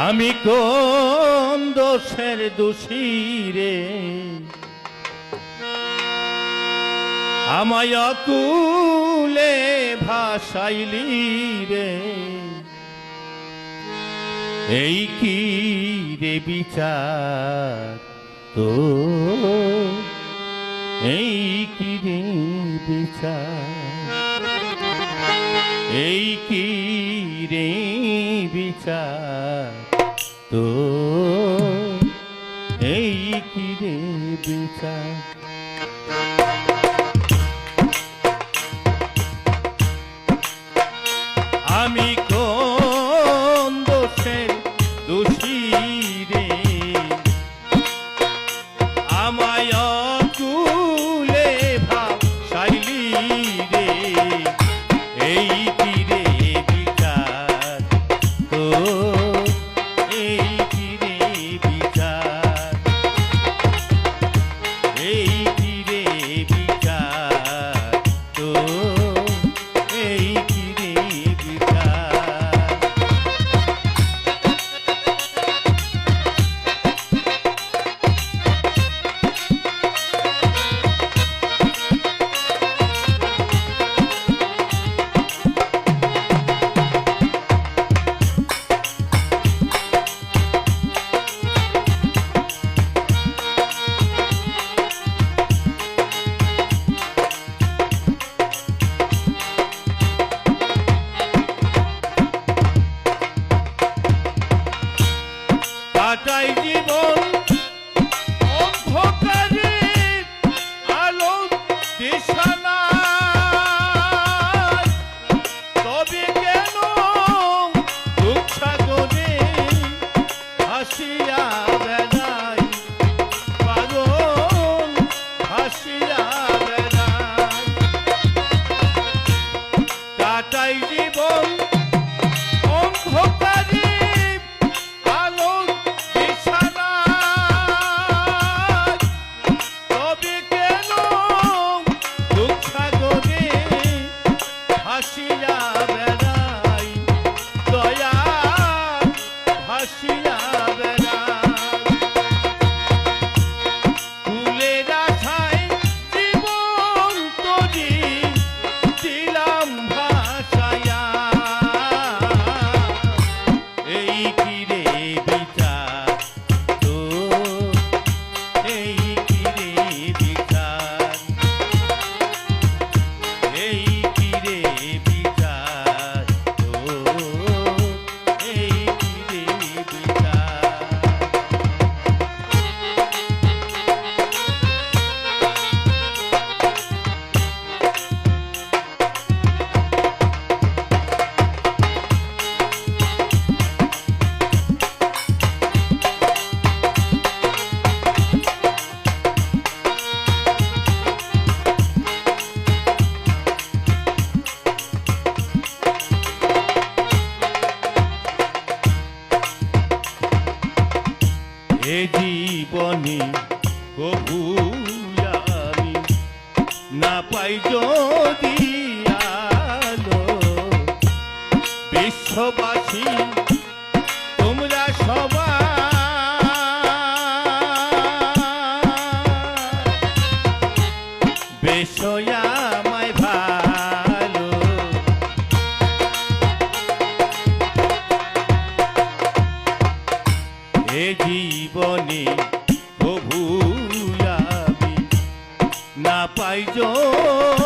আমি কোন দোষের দোষীরে আমায় তুলে ভাসাইলি রে। এই কি রে বিচার তো এই কি রে বিচার? এই কি রে বিচার? তো এই কি রে বিচার? আমি জীবন পাই যদি আলো। বিশ্ববাসী তোমরা সবাই। বিষয়া આવજો